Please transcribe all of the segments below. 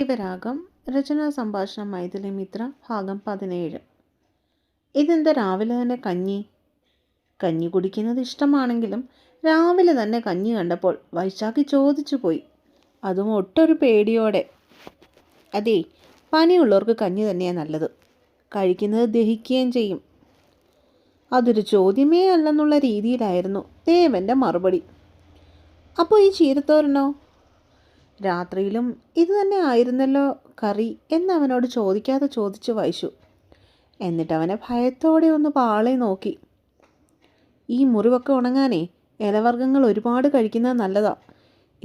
ഇവരാഗം രചനാ സംഭാഷണം മൈഥിലി മിത്ര ഭാഗം പതിനേഴ്. ഇതെന്താ രാവിലെ തന്നെ കഞ്ഞി? കഞ്ഞി കുടിക്കുന്നത് ഇഷ്ടമാണെങ്കിലും രാവിലെ തന്നെ കഞ്ഞി കണ്ടപ്പോൾ വൈശാഖി ചോദിച്ചു പോയി. അതും ഒട്ടൊരു പേടിയോടെ. അതേ പനിയുള്ളവർക്ക് കഞ്ഞി തന്നെയാണ് നല്ലത്. കഴിക്കുന്നത് ദഹിക്കുകയും ചെയ്യും. അതൊരു ചോദ്യമേ അല്ലെന്നുള്ള രീതിയിലായിരുന്നു ദേവന്റെ മറുപടി. അപ്പോൾ ഈ ചീരത്തോരനോ? രാത്രിയിലും ഇത് തന്നെ ആയിരുന്നല്ലോ കറി എന്നവനോട് ചോദിക്കാതെ ചോദിച്ചു വായിച്ചു എന്നിട്ട് അവനെ ഭയത്തോടെ ഒന്ന് പാളെ നോക്കി. ഈ മുറിവൊക്കെ ഉണങ്ങാനേ ഇലവർഗങ്ങൾ ഒരുപാട് കഴിക്കുന്നത് നല്ലതാ.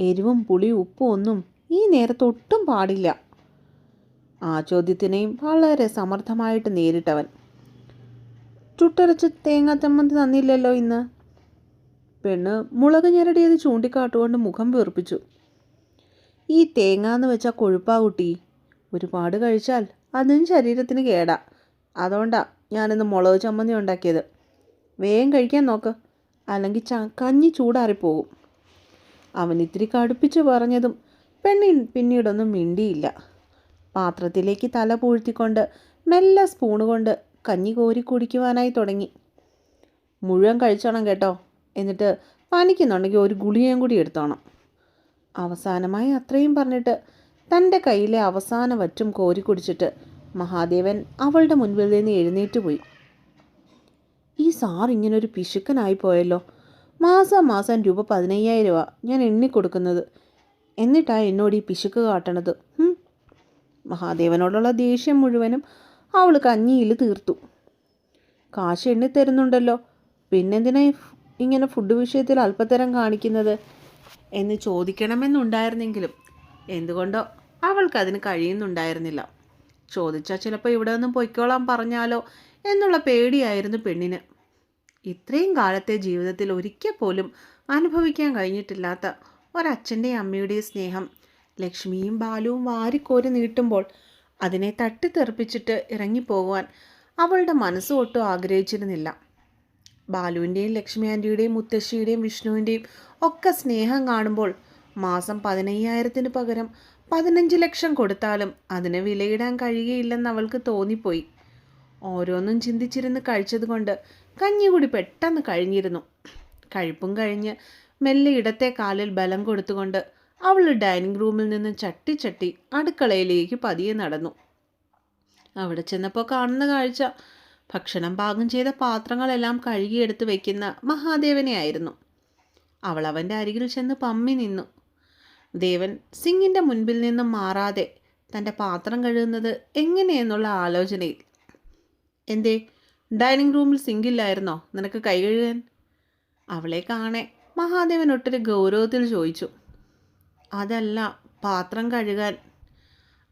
എരിവും പുളിയും ഉപ്പും ഒന്നും ഈ നേരത്തൊട്ടും പാടില്ല. ആ ചോദ്യത്തിനെയും വളരെ സമർത്ഥമായിട്ട് നേരിട്ടവൻ. ചുട്ടരച്ച് തേങ്ങാച്ചമ്മന്തി തന്നില്ലല്ലോ ഇന്ന്. പെണ്ണ് മുളക് ഞെരടിയത് ചൂണ്ടിക്കാട്ടുകൊണ്ട് മുഖം വീർപ്പിച്ചു. ഈ തേങ്ങ എന്ന് വെച്ചാൽ കൊഴുപ്പാ കുട്ടി. ഒരുപാട് കഴിച്ചാൽ അതും ശരീരത്തിന് കേടാ. അതുകൊണ്ടാ ഞാനിന്ന് മുളക് ചമ്മന്തി ഉണ്ടാക്കിയത്. വേഗം കഴിക്കാൻ നോക്ക്. അല്ലെങ്കിൽ ച കഞ്ഞി ചൂടാറിപ്പോകും അവൻ ഇത്തിരി കടുപ്പിച്ച് പറഞ്ഞതും പെണ്ണിൻ പിന്നീടൊന്നും മിണ്ടിയില്ല. പാത്രത്തിലേക്ക് തല പൂഴ്ത്തിക്കൊണ്ട് മെല്ലെ സ്പൂണ് കൊണ്ട് കഞ്ഞി കോരി കുടിക്കുവാനായി തുടങ്ങി. മുഴുവൻ കഴിച്ചോണം കേട്ടോ. എന്നിട്ട് പനിക്കുന്നുണ്ടെങ്കിൽ ഒരു ഗുളികയും കൂടി എടുത്തോണം. അവസാനമായി അത്രയും പറഞ്ഞിട്ട് തന്റെ കയ്യിലെ അവസാന വറ്റും കോരി കുടിച്ചിട്ട് മഹാദേവൻ അവളുടെ മുൻപിൽ നിന്ന് എഴുന്നേറ്റ് പോയി. ഈ സാർ ഇങ്ങനൊരു പിശുക്കനായി പോയല്ലോ. മാസം മാസം രൂപ പതിനയ്യായിരം രൂപ ഞാൻ എണ്ണി കൊടുക്കുന്നത്. എന്നിട്ടാ എന്നോട് ഈ പിശുക്ക് കാട്ടണത്. മഹാദേവനോടുള്ള ദേഷ്യം മുഴുവനും അവൾ കഞ്ഞിയിൽ തീർത്തു. കാശ് എണ്ണി തരുന്നുണ്ടല്ലോ. പിന്നെന്തിനാ ഇങ്ങനെ ഫുഡ് വിഷയത്തിൽ അല്പത്തരം കാണിക്കുന്നത്? എന്ന് ചോദിക്കണമെന്നുണ്ടായിരുന്നെങ്കിലും എന്തുകൊണ്ടോ അവൾക്കതിന് കഴിയുന്നുണ്ടായിരുന്നില്ല. ചോദിച്ചാൽ ചിലപ്പോൾ ഇവിടെ നിന്നും പൊയ്ക്കോളാൻ പറഞ്ഞാലോ എന്നുള്ള പേടിയായിരുന്നു പെണ്ണിന്. ഇത്രയും കാലത്തെ ജീവിതത്തിൽ ഒരിക്കൽ പോലും അനുഭവിക്കാൻ കഴിഞ്ഞിട്ടില്ലാത്ത ഒരച്ഛന്റെയും അമ്മയുടെയും സ്നേഹം ലക്ഷ്മിയും ബാലുവും വാരിക്കോരി നീട്ടുമ്പോൾ അതിനെ തട്ടിത്തെറിപ്പിച്ചിട്ട് ഇറങ്ങിപ്പോകുവാൻ അവളുടെ മനസ്സ് ഒട്ടും ആഗ്രഹിച്ചിരുന്നില്ല. ബാലുവിന്റെയും ലക്ഷ്മി ആന്റിയുടെയും മുത്തശ്ശിയുടെയും വിഷ്ണുവിന്റെയും ഒക്കെ സ്നേഹം കാണുമ്പോൾ മാസം പതിനയ്യായിരത്തിന് പകരം പതിനഞ്ച് ലക്ഷം കൊടുത്താലും അതിന് വിലയിടാൻ കഴിയുകയില്ലെന്ന് അവൾക്ക് തോന്നിപ്പോയി. ഓരോന്നും ചിന്തിച്ചിരുന്ന് കഴിച്ചതുകൊണ്ട് കഞ്ഞികുടി പെട്ടെന്ന് കഴിഞ്ഞിരുന്നു. കഴിപ്പും കഴിഞ്ഞ് മെല്ലെ ഇടത്തെ കാലിൽ ബലം കൊടുത്തുകൊണ്ട് അവൾ ഡൈനിങ് റൂമിൽ നിന്ന് ചട്ടി ചട്ടി അടുക്കളയിലേക്ക് പതിയെ നടന്നു. അവിടെ ചെന്നപ്പോൾ കാണുന്ന കാഴ്ച. ഭക്ഷണം പാകം ചെയ്ത പാത്രങ്ങളെല്ലാം കഴുകിയെടുത്ത് വെക്കുന്ന മഹാദേവനെയായിരുന്നു. അവൾ അവന്റെ അരികിൽ ചെന്ന് പമ്മി നിന്നു. ദേവൻ സിങ്ങിന്റെ മുൻപിൽ നിന്നും മാറാതെ തന്റെ പാത്രം കഴുകുന്നത് എങ്ങനെയെന്നുള്ള ആലോചനയിൽ. എന്തേ ഡൈനിങ് റൂമിൽ സിങ്കില്ലായിരുന്നോ? നിനക്ക് കൈ കഴുകാൻ? അവളെ കാണെ. മഹാദേവൻ ഒട്ടൊരു ഗൗരവത്തിൽ ചോദിച്ചു. അതല്ല പാത്രം കഴുകാൻ.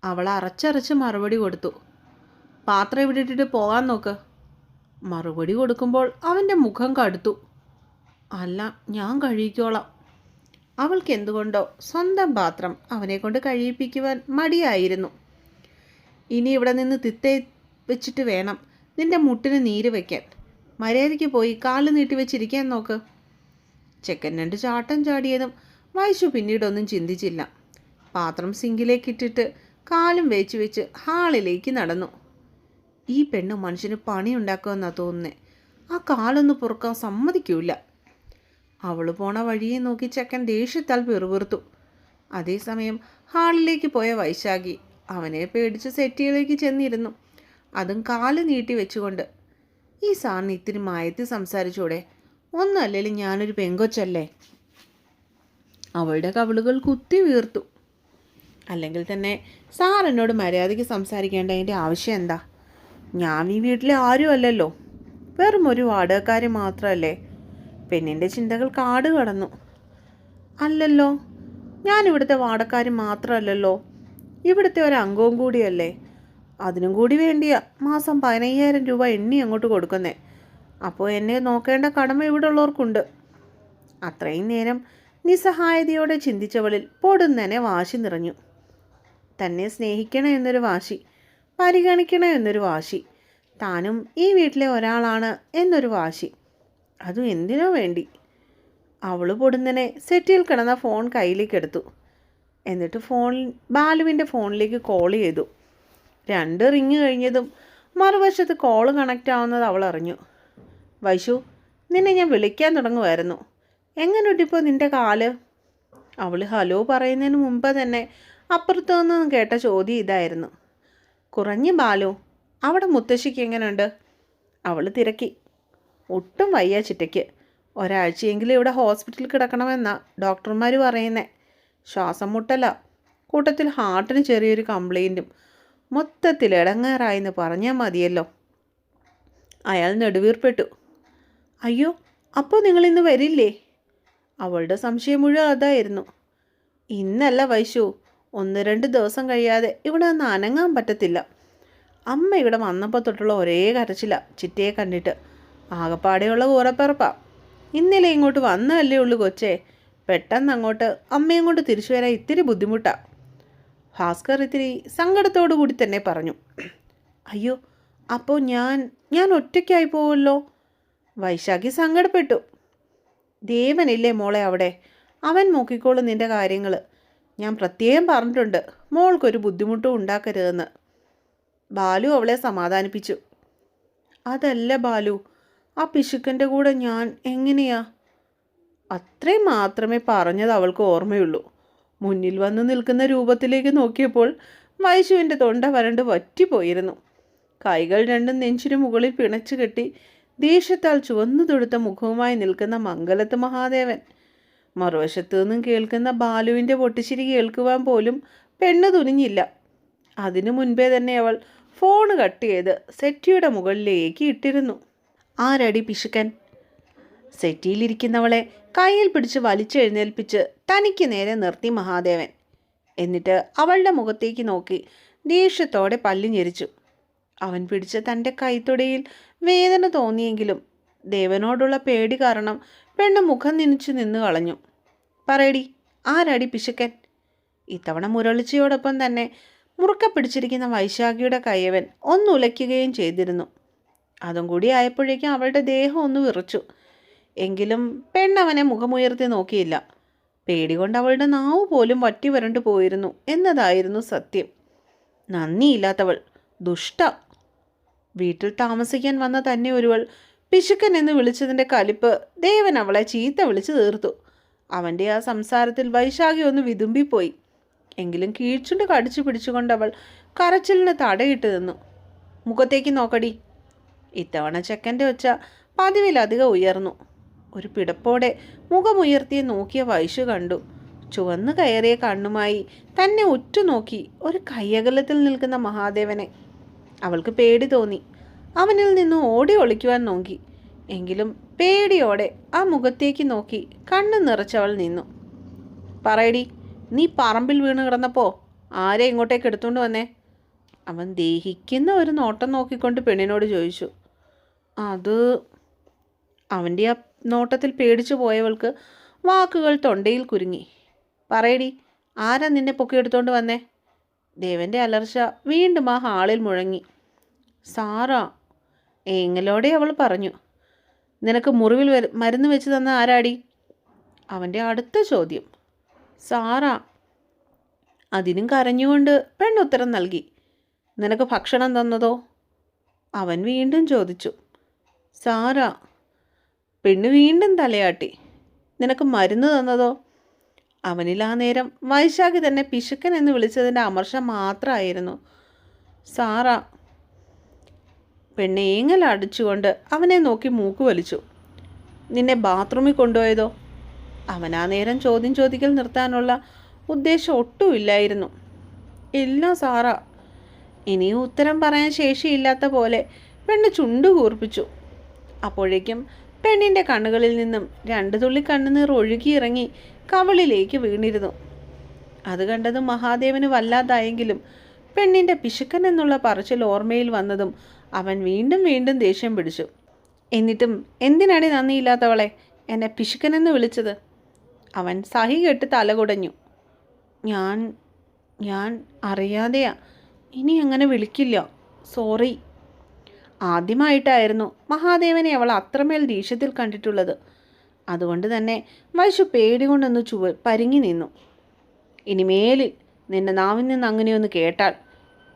അവൾ അറച്ചറച്ച് മറുപടി കൊടുത്തു. പാത്രം ഇവിടെ ഇട്ടിട്ട് പോകാൻ നോക്ക്. മറുപടി കൊടുക്കുമ്പോൾ അവന്റെ മുഖം കടുത്തു. അല്ല ഞാൻ കഴിയിക്കോളാം അവൾക്ക് എന്തുകൊണ്ടോ സ്വന്തം പാത്രം അവനെ കൊണ്ട് കഴിയിപ്പിക്കുവാൻ മടിയായിരുന്നു. ഇനി ഇവിടെ നിന്ന് തിത്തേ വെച്ചിട്ട് വേണം നിന്റെ മുട്ടിന് നീര് വയ്ക്കാൻ മര്യാദയ്ക്ക് പോയി കാൽ നീട്ടി വെച്ചിരിക്കാൻ നോക്ക്. ചെക്കൻ രണ്ട് ചാട്ടം ചാടിയതും വൈശു പിന്നീടൊന്നും ചിന്തിച്ചില്ല. പാത്രം സിങ്കിലേക്ക് ഇട്ടിട്ട് കാലും വേച്ച് വെച്ച് ഹാളിലേക്ക് നടന്നു. ഈ പെണ്ണ് മനുഷ്യന് പണിയുണ്ടാക്കുമെന്നാ തോന്നുന്നത് ആ കാലൊന്ന് പൊറുക്കാൻ സമ്മതിക്കൂല. അവൾ പോണ വഴിയെ നോക്കി ചെക്കൻ ദേഷ്യത്താൽ പിറുപിറുത്തു. അതേസമയം ഹാളിലേക്ക് പോയ വൈശാഖി അവനെ പേടിച്ച് സെറ്റിയിലേക്ക് ചെന്നിരുന്നു. അതും കാൽ നീട്ടി വെച്ചുകൊണ്ട്. ഈ സാറിന് ഇത്തിരി മായത്തിൽ സംസാരിച്ചൂടെ? ഒന്നല്ലേലും ഞാനൊരു പെങ്കൊച്ചല്ലേ? അവളുടെ കവിളുകൾ കുത്തി വീർത്തു. അല്ലെങ്കിൽ തന്നെ സാർ എന്നോട് മര്യാദയ്ക്ക് സംസാരിക്കേണ്ടതിന്റെ ആവശ്യം എന്താ? ഞാൻ ഈ വീട്ടിലെ ആരും അല്ലല്ലോ വെറും ഒരു വാടകക്കാരി മാത്രമല്ലേ പെണ്ണിന്റെ ചിന്തകൾ കാട് കടന്നു. അല്ലല്ലോ ഞാൻ ഇവിടുത്തെ വാടക്കാരി മാത്രമല്ലല്ലോ. ഇവിടുത്തെ ഒരു അംഗവും കൂടിയല്ലേ? അതിനും കൂടി വേണ്ടിയാ മാസം പതിനയ്യായിരം രൂപ എണ്ണി അങ്ങോട്ട് കൊടുക്കുന്നേ. അപ്പോൾ എന്നെ നോക്കേണ്ട കടമ ഇവിടെ ഉള്ളവർക്കുണ്ട് അത്രയും നേരം നിസ്സഹായതയോടെ ചിന്തിച്ചവളിൽ പൊടുന്നനെ വാശി നിറഞ്ഞു. തന്നെ സ്നേഹിക്കണേ എന്നൊരു വാശി പരിഗണിക്കണേ എന്നൊരു വാശി. താനും ഈ വീട്ടിലെ ഒരാളാണ് എന്നൊരു വാശി. അതും എന്തിനോ വേണ്ടി. അവൾ പൊടുന്നനെ സെറ്റിൽ കിടന്ന ഫോൺ കയ്യിലേക്ക് എടുത്തു എന്നിട്ട് ഫോൺ ബാലുവിന്റെ ഫോണിലേക്ക് കോൾ ചെയ്തു. രണ്ട് റിങ് കഴിഞ്ഞതും മറുവശത്ത് കോൾ കണക്റ്റ് ആവുന്നത് അവൾ അറിഞ്ഞു. വൈശു നിന്നെ ഞാൻ വിളിക്കാൻ തുടങ്ങുമായിരുന്നു എങ്ങനെയുണ്ടിപ്പോൾ നിന്റെ കാൽ? അവൾ ഹലോ പറയുന്നതിന് മുമ്പ് തന്നെ അപ്പുറത്തു നിന്നും കേട്ട ചോദ്യം ഇതായിരുന്നു. കുറഞ്ഞു ബാലു അവിടെ മുത്തശ്ശിക്ക് എങ്ങനെയുണ്ട് അവൾ തിരക്കി. ഒട്ടും വയ്യ ചിറ്റയ്ക്ക്. ഒരാഴ്ചയെങ്കിലും ഇവിടെ ഹോസ്പിറ്റലിൽ കിടക്കണമെന്നാ ഡോക്ടർമാർ പറയുന്നേ. ശ്വാസം മുട്ടല. കൂട്ടത്തിൽ ഹാർട്ടിന് ചെറിയൊരു കംപ്ലൈന്റും മൊത്തത്തിൽ ഇടങ്ങേറായെന്ന് പറഞ്ഞാൽ മതിയല്ലോ. അയാൾ നെടുവീർപ്പെട്ടു. അയ്യോ അപ്പോൾ നിങ്ങളിന്ന് വരില്ലേ? അവളുടെ സംശയം മുഴുവൻ അതായിരുന്നു. ഇന്നല്ല വൈശു ഒന്ന് രണ്ട് ദിവസം കഴിയാതെ ഇവിടെ ഒന്ന് അനങ്ങാൻ പറ്റത്തില്ല. അമ്മ ഇവിടെ വന്നപ്പോൾ തൊട്ടുള്ള ഒരേ കരച്ചില ചിറ്റയെ കണ്ടിട്ട്. ആകപ്പാടെയുള്ള കൂറപ്പിറപ്പാ ഇന്നലെ ഇങ്ങോട്ട് വന്നതല്ലേ ഉള്ളൂ കൊച്ചേ. പെട്ടെന്ന് അങ്ങോട്ട് അമ്മയും കൊണ്ട് തിരിച്ചു വരാൻ ഇത്തിരി ബുദ്ധിമുട്ടാ. ഭാസ്കർ ഇത്തിരി സങ്കടത്തോടു കൂടി തന്നെ പറഞ്ഞു. അയ്യോ അപ്പോൾ ഞാൻ ഞാൻ ഒറ്റയ്ക്കായി പോവല്ലോ? വൈശാഖി സങ്കടപ്പെട്ടു. ദേവനില്ലേ മോളെ അവിടെ? അവൻ നോക്കിക്കോളും നിന്റെ കാര്യങ്ങൾ ഞാൻ പ്രത്യേകം പറഞ്ഞിട്ടുണ്ട് മോൾക്കൊരു ബുദ്ധിമുട്ടും ഉണ്ടാക്കരുതെന്ന്. ബാലു അവളെ സമാധാനിപ്പിച്ചു. അതല്ല ബാലു ആ പിശുക്കന്റെ കൂടെ ഞാൻ എങ്ങനെയാ? അത്രയും മാത്രമേ പറഞ്ഞത് അവൾക്ക് ഓർമ്മയുള്ളൂ. മുന്നിൽ വന്ന് നിൽക്കുന്ന രൂപത്തിലേക്ക് നോക്കിയപ്പോൾ വൈശുവിന്റെ തൊണ്ട വരണ്ട് വറ്റിപ്പോയിരുന്നു. കൈകൾ രണ്ടും നെഞ്ചിനു മുകളിൽ പിണച്ചു കെട്ടി ദേഷ്യത്താൽ ചുവന്നു തൊടുത്ത മുഖവുമായി നിൽക്കുന്ന മംഗലത്ത് മഹാദേവൻ. മറുവശത്തു നിന്നും കേൾക്കുന്ന ബാലുവിന്റെ പൊട്ടിച്ചിരി കേൾക്കുവാൻ പോലും പെണ്ണ് തുനിഞ്ഞില്ല. അതിനു മുൻപേ തന്നെ അവൾ ഫോൺ കട്ട് ചെയ്ത് സെറ്റിയുടെ മുകളിലേക്ക് ഇട്ടിരുന്നു. ആരടി പിശുക്കൻ? സെറ്റിയിലിരിക്കുന്നവളെ കയ്യിൽ പിടിച്ച് വലിച്ചെഴുന്നേൽപ്പിച്ച് തനിക്ക് നേരെ നിർത്തി മഹാദേവൻ. എന്നിട്ട് അവളുടെ മുഖത്തേക്ക് നോക്കി ദേഷ്യത്തോടെ പല്ലു ഞെരിച്ചു. അവൻ പിടിച്ച തന്റെ കൈത്തൊടയിൽ വേദന തോന്നിയെങ്കിലും ദേവനോടുള്ള പേടി കാരണം പെണ്ണ് മുഖം നിനിച്ചു നിന്ന് കളഞ്ഞു. പറയടി ആരടി പിശുക്കൻ? ഇത്തവണ മുരളിച്ചയോടൊപ്പം തന്നെ മുറുക്ക പിടിച്ചിരിക്കുന്ന വൈശാഖിയുടെ കയ്യവൻ ഒന്നുലയ്ക്കുകയും ചെയ്തിരുന്നു. അതും കൂടി ആയപ്പോഴേക്കും അവളുടെ ദേഹം ഒന്ന് വിറച്ചു. എങ്കിലും പെണ്ണവനെ മുഖമുയർത്തി നോക്കിയില്ല. പേടി കൊണ്ട് അവളുടെ നാവ് പോലും വറ്റി വരണ്ടു പോയിരുന്നു എന്നതായിരുന്നു സത്യം. നന്ദിയില്ലാത്തവൾ ദുഷ്ട. വീട്ടിൽ താമസിക്കാൻ വന്ന തന്നെ ഒരുവൾ പിശുക്കൻ എന്ന് വിളിച്ചതിന്റെ കലിപ്പ് ദേവൻ അവളെ ചീത്ത വിളിച്ചു തീർത്തു. അവന്റെ ആ സംസാരത്തിൽ വൈശാഖി ഒന്ന് വിതുമ്പിപ്പോയി. എങ്കിലും കീഴ്ച്ചുണ്ട് കടിച്ചു പിടിച്ചുകൊണ്ട് അവൾ കരച്ചിലിന് തടയിട്ട് നിന്നു. മുഖത്തേക്ക് നോക്കടി ഇത്തവണ ചെക്കന്റെ ഒച്ച പതിവിലധികം ഉയർന്നു. ഒരു പിടപ്പോടെ മുഖമുയർത്തി നോക്കിയ വൈശു കണ്ടു. ചുവന്നു കയറിയ കണ്ണുമായി തന്നെ ഉറ്റുനോക്കി ഒരു കയ്യകലത്തിൽ നിൽക്കുന്ന മഹാദേവനെ. അവൾക്ക് പേടി തോന്നി. അവനിൽ നിന്ന് ഓടി ഒളിക്കുവാൻ നോക്കി. എങ്കിലും പേടിയോടെ ആ മുഖത്തേക്ക് നോക്കി കണ്ണു നിറച്ചവൾ നിന്നു. പറയടി നീ പറമ്പിൽ വീണ് കിടന്നപ്പോൾ ആരെ ഇങ്ങോട്ടേക്ക് എടുത്തുകൊണ്ട് വന്നേ? അവൻ ദേഹിക്കുന്ന ഒരു നോട്ടം നോക്കിക്കൊണ്ട് പെണ്ണിനോട് ചോദിച്ചു. അത് അവന്റെ ആ നോട്ടത്തിൽ പേടിച്ചു പോയവൾക്ക് വാക്കുകൾ തൊണ്ടയിൽ കുരുങ്ങി. പറയടി ആരാ നിന്നെ പൊക്കിയെടുത്തോണ്ട് വന്നേ? ദേവന്റെ അലർച്ച വീണ്ടും ആ ഹാളിൽ മുഴങ്ങി. സാറാ ഏങ്ങലോടെ അവൾ പറഞ്ഞു. നിനക്ക് മുറിവിൽ മരുന്ന് വെച്ച് തന്ന ആരാടി? അവന്റെ അടുത്ത ചോദ്യം. സാറാ അതിനും കരഞ്ഞുകൊണ്ട് പെണ്ണുത്തരം നൽകി. നിനക്ക് ഭക്ഷണം തന്നതോ? അവൻ വീണ്ടും ചോദിച്ചു. സാറാ പെണ്ണ് വീണ്ടും തലയാട്ടി. നിനക്ക് മരുന്ന് തന്നതോ? അവനിൽ ആ നേരം വൈശാഖി തന്നെ പിശുക്കൻ എന്ന് വിളിച്ചതിന്റെ അമർഷം മാത്രമായിരുന്നു. സാറാ പെണ്ണ് ഏങ്ങലടിച്ചുകൊണ്ട് അവനെ നോക്കി മൂക്ക് വലിച്ചു. നിന്നെ ബാത്റൂമിൽ കൊണ്ടുപോയതോ? അവനാ നേരം ചോദ്യം ചോദിക്കൽ നിർത്താനുള്ള ഉദ്ദേശം ഒട്ടുമില്ലായിരുന്നു. ഇല്ല സാറാ ഇനിയും ഉത്തരം പറയാൻ ശേഷിയില്ലാത്ത പോലെ പെണ്ണ് ചുണ്ടു കൂർപ്പിച്ചു. അപ്പോഴേക്കും പെണ്ണിന്റെ കണ്ണുകളിൽ നിന്നും രണ്ട് തുള്ളി കണ്ണുനീർ ഒഴുകിയിറങ്ങി കവളിലേക്ക് വീണിരുന്നു. അത് കണ്ടതും മഹാദേവന് വല്ലാതായെങ്കിലും പെണ്ണിന്റെ പിശുക്കൻ എന്നുള്ള പറച്ചിൽ ഓർമ്മയിൽ വന്നതും അവൻ വീണ്ടും വീണ്ടും ദേഷ്യം പിടിച്ചു. എന്നിട്ടും എന്തിനാണ് നന്ദിയില്ലാത്തവളെ? എന്നെ പിശുക്കനെന്ന് വിളിച്ചത്? അവൻ സഹി കെട്ട് തലകുടഞ്ഞു ഞാൻ ഞാൻ അറിയാതെയാ. ഇനി അങ്ങനെ വിളിക്കില്ല. സോറി. ആദ്യമായിട്ടായിരുന്നു മഹാദേവനെ അവൾ അത്രമേൽ ദേഷ്യത്തിൽ കണ്ടിട്ടുള്ളത്. അതുകൊണ്ട് തന്നെ വൈശു പേടി കൊണ്ടൊന്ന് ചുവ പരിങ്ങി നിന്നു. ഇനിമേലിൽ നിന്നെ നാവിൽ നിന്ന് അങ്ങനെയൊന്ന് കേട്ടാൽ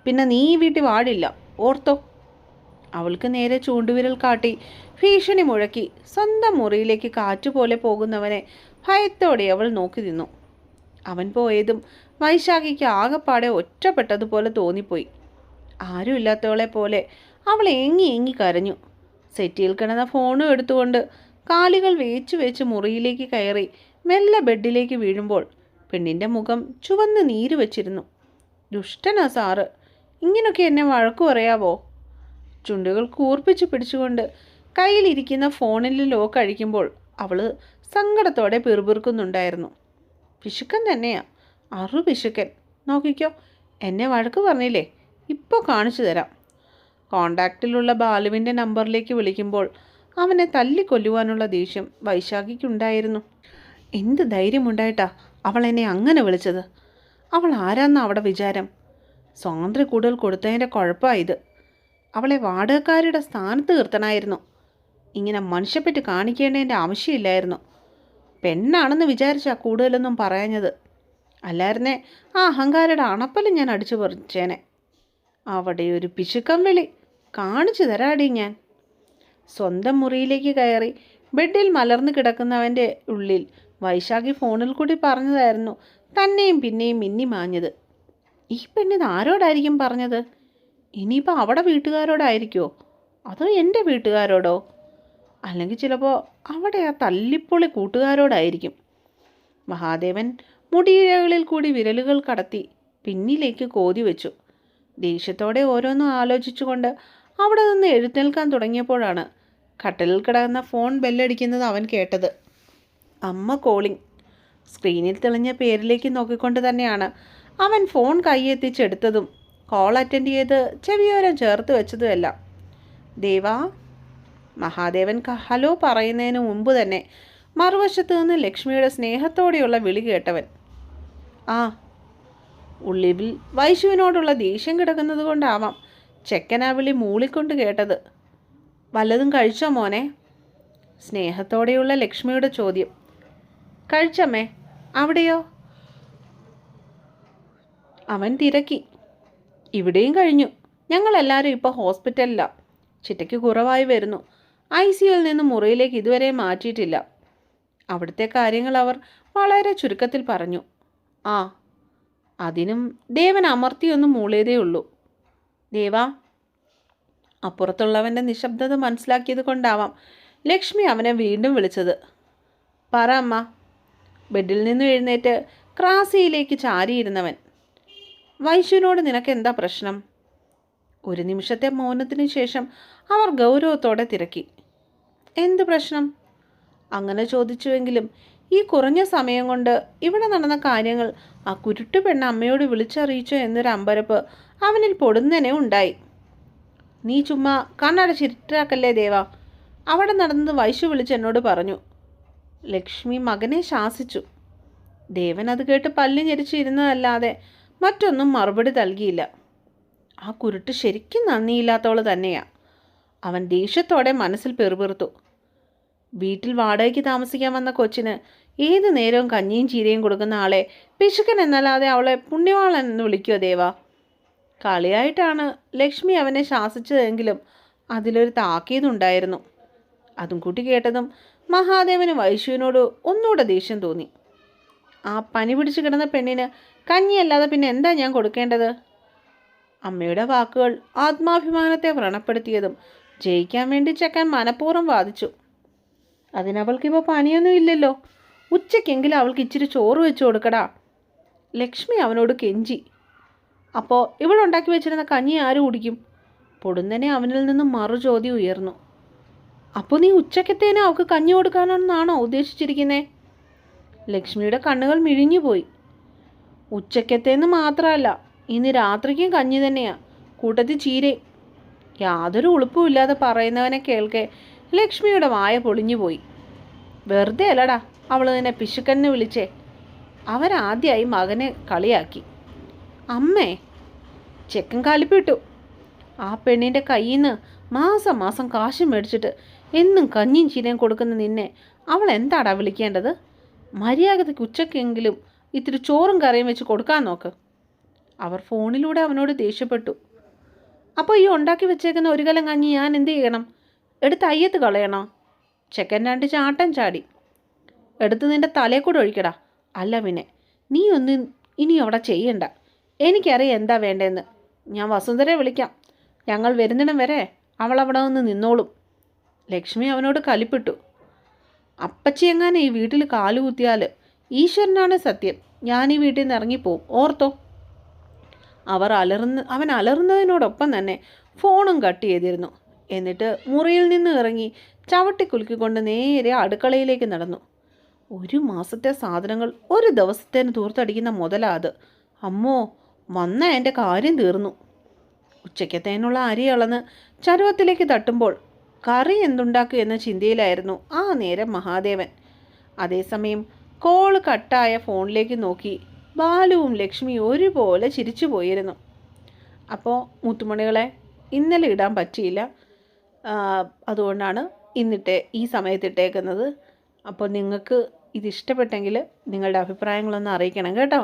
പിന്നെ നീ വീട്ടിൽ വാടില്ല ഓർത്തോ? അവൾക്ക് നേരെ ചൂണ്ടുവിരൽ കാട്ടി ഭീഷണി മുഴക്കി സ്വന്തം മുറിയിലേക്ക് കാറ്റുപോലെ പോകുന്നവനെ ഭയത്തോടെ അവൾ നോക്കി നിന്നു. അവൻ പോയതും വൈശാഖിക്ക് ആകെപ്പാടെ ഒറ്റപ്പെട്ടതുപോലെ തോന്നിപ്പോയി. ആരുമില്ലാത്തവളെ പോലെ അവൾ ഏങ്ങി ഏങ്ങി കരഞ്ഞു. സെറ്റിയിൽ കിടന്ന ഫോണും എടുത്തുകൊണ്ട് കാലുകൾ വേച്ചു വെച്ച് മുറിയിലേക്ക് കയറി മെല്ലെ ബെഡിലേക്ക് വീഴുമ്പോൾ പെണ്ണിന്റെ മുഖം ചുവന്ന് നീര് വെച്ചിരുന്നു. ദുഷ്ടനാ സാറ് ഇങ്ങനൊക്കെ എന്നെ വഴക്കു പറയാവോ? ചുണ്ടുകൾ കൂർപ്പിച്ച് പിടിച്ചുകൊണ്ട് കയ്യിലിരിക്കുന്ന ഫോണിൽ ലോക്ക് അഴിക്കുമ്പോൾ അവൾ സങ്കടത്തോടെ പിറുപിറുക്കുന്നുണ്ടായിരുന്നു. പിശുക്കൻ തന്നെയാ അറു പിശുക്കൻ. നോക്കിക്കോ എന്നെ വഴക്ക് പറഞ്ഞില്ലേ? ഇപ്പോൾ കാണിച്ചു തരാം. കോണ്ടാക്റ്റിലുള്ള ബാലുവിന്റെ നമ്പറിലേക്ക് വിളിക്കുമ്പോൾ അവനെ തല്ലിക്കൊല്ലുവാനുള്ള ദേഷ്യം വൈശാഖിക്കുണ്ടായിരുന്നു. എന്ത് ധൈര്യമുണ്ടായിട്ടാ അവൾ എന്നെ അങ്ങനെ വിളിച്ചത്? അവൾ ആരാന്ന അവിടെ വിചാരം? സ്വാതന്ത്ര്യ കൂടുതൽ കൊടുത്തതിന്റെ കുഴപ്പമായത് അവളെ വാടകക്കാരുടെ സ്ഥാനത്ത് നിർത്തണമായിരുന്നു ഇങ്ങനെ മനുഷ്യപ്പറ്റി കാണിക്കേണ്ടതിന്റെ ആവശ്യമില്ലായിരുന്നു. പെണ്ണാണെന്ന് വിചാരിച്ചാ കൂടുതലൊന്നും പറയാഞ്ഞത്. അല്ലായിരുന്നേ ആ അഹങ്കാരയുടെ അണപ്പലും ഞാൻ അടിച്ചു പറിച്ചേനെ. അവിടെ ഒരു പിശുക്കം വിളി കാണിച്ചു തരാടി ഞാൻ. സ്വന്തം മുറിയിലേക്ക് കയറി ബെഡിൽ മലർന്നു കിടക്കുന്നവന്റെ ഉള്ളിൽ വൈശാഖി ഫോണിൽ കൂടി പറഞ്ഞതായിരുന്നു തന്നെയും പിന്നെയും മിന്നി മാഞ്ഞത്. ഈ പെണ്ണിത് ആരോടായിരിക്കും പറഞ്ഞത്? ഇനിയിപ്പോൾ അവിടെ വീട്ടുകാരോടായിരിക്കുമോ അതോ എന്റെ വീട്ടുകാരോടോ? അല്ലെങ്കിൽ ചിലപ്പോൾ അവിടെ ആ തല്ലിപ്പൊളി കൂട്ടുകാരോടായിരിക്കും. മഹാദേവൻ മുടിയിഴകളിൽ കൂടി വിരലുകൾ കടത്തി പിന്നിലേക്ക് കോതി വെച്ചു. ദേഷ്യത്തോടെ ഓരോന്നും ആലോചിച്ചുകൊണ്ട് അവിടെ നിന്ന് എഴുന്നേൽക്കാൻ തുടങ്ങിയപ്പോഴാണ് കട്ടലിൽ കിടന്ന ഫോൺ ബെല്ലടിക്കുന്നത് അവൻ കേട്ടത്. അമ്മ കോളിംഗ് സ്ക്രീനിൽ തെളിഞ്ഞ പേരിലേക്ക് നോക്കിക്കൊണ്ട് തന്നെയാണ് അവൻ ഫോൺ കൈയെത്തിച്ചെടുത്തതും കോൾ അറ്റൻഡ് ചെയ്ത് ചെവിയോരം ചേർത്ത് വെച്ചതുമെല്ലാം. ദേവാ മഹാദേവൻ ഹലോ പറയുന്നതിന് മുമ്പ് തന്നെ മറുവശത്ത് നിന്ന് ലക്ഷ്മിയുടെ സ്നേഹത്തോടെയുള്ള വിളി കേട്ടവൻ. ആ ഉള്ളിവിൽ വൈശുവിനോടുള്ള ദേഷ്യം കിടക്കുന്നത് കൊണ്ടാവാം ചെക്കനാ വിളി മൂളിക്കൊണ്ട് കേട്ടത്. വല്ലതും കഴിച്ചോ മോനെ? സ്നേഹത്തോടെയുള്ള ലക്ഷ്മിയുടെ ചോദ്യം. കഴിച്ചമ്മേ അവിടെയോ? അവൻ തിരക്കി. ഇവിടെയും കഴിഞ്ഞു. ഞങ്ങളെല്ലാവരും ഇപ്പോൾ ഹോസ്പിറ്റലിലാണ് ചിറ്റയ്ക്ക് കുറവായി വരുന്നു. ഐ സിയിൽ നിന്ന് മുറിയിലേക്ക് ഇതുവരെ മാറ്റിയിട്ടില്ല. അവിടുത്തെ കാര്യങ്ങൾ അവർ വളരെ ചുരുക്കത്തിൽ പറഞ്ഞു. ആ അതിനും ദേവൻ അമർത്തിയൊന്നും മൂളിയതേ ഉള്ളൂ. ദേവാ അപ്പുറത്തുള്ളവന്റെ നിശബ്ദത മനസ്സിലാക്കിയത് കൊണ്ടാവാം ലക്ഷ്മി അവനെ വീണ്ടും വിളിച്ചത്. പറ അമ്മ ബെഡിൽ നിന്ന് എഴുന്നേറ്റ് ക്രാസിയിലേക്ക് ചാരിയിരുന്നവൻ. വൈശുവിനോട് നിനക്ക് എന്താ പ്രശ്നം? ഒരു നിമിഷത്തെ മൗനത്തിന് ശേഷം അവർ ഗൗരവത്തോടെ തിരക്കി. എന്ത് പ്രശ്നം? അങ്ങനെ ചോദിച്ചുവെങ്കിലും ഈ കുറഞ്ഞ സമയം കൊണ്ട് ഇവിടെ നടന്ന കാര്യങ്ങൾ ആ കുരുട്ടു പെണ്ണ് അമ്മയോട് വിളിച്ചറിയിച്ചോ എന്നൊരു അമ്പരപ്പ് അവനിൽ പൊടുന്നനെ ഉണ്ടായി. നീ ചുമ്മാ കണ്ണടച്ചിട്ടാക്കല്ലേ ദേവ? അവിടെ നടന്നത് വൈശു വിളിച്ച് എന്നോട് പറഞ്ഞു. ലക്ഷ്മി മകനെ ശാസിച്ചു. ദേവൻ അത് കേട്ട് പല്ല് ഞെരിച്ചിരുന്നതല്ലാതെ മറ്റൊന്നും മറുപടി നൽകിയില്ല. ആ കുരുട്ട് ശരിക്കും നന്ദിയില്ലാത്തവൾ തന്നെയാ. അവൻ ദേഷ്യത്തോടെ മനസ്സിൽ പെറുപിറുത്തു. വീട്ടിൽ വാടകയ്ക്ക് താമസിക്കാൻ വന്ന കൊച്ചിന് ഏത് നേരവും കഞ്ഞിയും ചീരയും കൊടുക്കുന്ന ആളെ പിശുക്കൻ എന്നല്ലാതെ അവളെ പുണ്യവാളൻ എന്ന് വിളിക്കുമോ ദേവ? കളിയായിട്ടാണ് ലക്ഷ്മി അവനെ ശാസിച്ചതെങ്കിലും അതിലൊരു താക്കീതുണ്ടായിരുന്നു. അതും കൂട്ടി കേട്ടതും മഹാദേവന് വൈശുവിനോട് ഒന്നുകൂടെ ദേഷ്യം തോന്നി. ആ പനി പിടിച്ച് കിടന്ന പെണ്ണിന് കഞ്ഞിയല്ലാതെ പിന്നെ എന്താ ഞാൻ കൊടുക്കേണ്ടത്? അമ്മയുടെ വാക്കുകൾ ആത്മാഭിമാനത്തെ വ്രണപ്പെടുത്തിയതും ജയിക്കാൻ വേണ്ടി ചെക്കൻ മനഃപൂർവം വാദിച്ചു. അതിനവൾക്കിപ്പോൾ പണിയൊന്നും ഇല്ലല്ലോ. ഉച്ചയ്ക്കെങ്കിലും അവൾക്ക് ഇച്ചിരി ചോറ് വെച്ച് കൊടുക്കടാ. ലക്ഷ്മി അവനോട് കെഞ്ചി. അപ്പോൾ ഇവിടെ ഉണ്ടാക്കി വെച്ചിരുന്ന കഞ്ഞി ആര് കുടിക്കും? പൊടുന്നനെ അവനിൽ നിന്നും മറു ചോദ്യം ഉയർന്നു. അപ്പോൾ നീ ഉച്ചക്കത്തേനെ അവൾക്ക് കഞ്ഞി കൊടുക്കാനെന്നാണോ ഉദ്ദേശിച്ചിരിക്കുന്നേ? ലക്ഷ്മിയുടെ കണ്ണുകൾ മിഴിഞ്ഞുപോയി ഉച്ചക്കത്തേന്ന് മാത്രമല്ല ഇന്ന് രാത്രിക്കും കഞ്ഞി തന്നെയാ. കൂട്ടത്തിൽ ചീരെ. യാതൊരു ഉളുപ്പുമില്ലാതെ പറയുന്നവനെ കേൾക്കെ ലക്ഷ്മിയുടെ വായ പൊളിഞ്ഞുപോയി വെറുതെ അല്ലടാ അവൾ നിന്നെ പിശുക്കന്നെ വിളിച്ചേ. അവരാദ്യമായി മകനെ കളിയാക്കി. അമ്മേ ചെക്കൻ കാലിപ്പിട്ടു. ആ പെണ്ണിന്റെ കയ്യിൽ നിന്ന് മാസം മാസം കാശ് മേടിച്ചിട്ട് എന്നും കഞ്ഞിയും ചീരയും കൊടുക്കുന്ന നിന്നെ അവൾ എന്താടാ വിളിക്കേണ്ടത്? മര്യാദയ്ക്ക് ഉച്ചക്കെങ്കിലും ഇത്തിരി ചോറും കറിയും വെച്ച് കൊടുക്കാൻ നോക്ക്. അവർ ഫോണിലൂടെ അവനോട് ദേഷ്യപ്പെട്ടു. അപ്പോൾ ഈ ഉണ്ടാക്കി വെച്ചേക്കുന്ന ഒരു കലം കഞ്ഞി ഞാൻ എന്ത് ചെയ്യണം? എടുത്ത് അയ്യത്ത് കളയണോ? ചെക്കൻ രണ്ട് ചാട്ടം ചാടി. എടുത്ത് നിന്റെ തലയിൽ കൂടെ ഒഴിക്കടാ. അല്ല പിന്നെ നീ ഒന്നും ഇനി അവിടെ ചെയ്യണ്ട. എനിക്കറിയാം എന്താ വേണ്ടതെന്ന് ഞാൻ വസുന്ധരയെ വിളിക്കാം. ഞങ്ങൾ വരുന്നിടം വരെ അവൾ അവിടെ നിന്ന് നിന്നോളും. ലക്ഷ്മി അവനോട് കലിപ്പിട്ടു. അപ്പച്ചി എങ്ങാനും ഈ വീട്ടിൽ കാലുകുത്തിയാൽ ഈശ്വരനാണ് സത്യം. ഞാൻ ഈ വീട്ടിൽ നിന്ന് ഇറങ്ങിപ്പോവും. ഓർത്തോ? അവർ അലറുന്ന അവൻ അലറുന്നതിനോടൊപ്പം തന്നെ ഫോണും കട്ട് ചെയ്തിരുന്നു. എന്നിട്ട് മുറിയിൽ നിന്ന് ഇറങ്ങി ചവിട്ടി കുലുക്കിക്കൊണ്ട് നേരെ അടുക്കളയിലേക്ക് നടന്നു. ഒരു മാസത്തെ സാധനങ്ങൾ ഒരു ദിവസത്തേന് തൂർത്തടിക്കുന്ന മുതലാ അത്. അമ്മോ വന്ന എന്റെ കാര്യം തീർന്നു. ഉച്ചയ്ക്കത്തേനുള്ള അരി അളന്ന് ചരുവത്തിലേക്ക് തട്ടുമ്പോൾ കറി എന്തുണ്ടാക്കും എന്ന ചിന്തയിലായിരുന്നു ആ നേരം മഹാദേവൻ. അതേസമയം കോൾ കട്ടായ ഫോണിലേക്ക് നോക്കി ബാലുവും ലക്ഷ്മി ഒരുപോലെ ചിരിച്ചു പോയിരുന്നു. അപ്പോൾ മുത്തുമണികളെ ഇന്നലെ ഇടാൻ പറ്റിയില്ല. അതുകൊണ്ടാണ് ഇന്നിട്ട് ഈ സമയത്ത് ഇട്ടേക്കുന്നത്. അപ്പോൾ നിങ്ങൾക്ക് ഇത് ഇഷ്ടപ്പെട്ടെങ്കിൽ നിങ്ങളുടെ അഭിപ്രായങ്ങളൊന്ന് അറിയിക്കണം കേട്ടോ.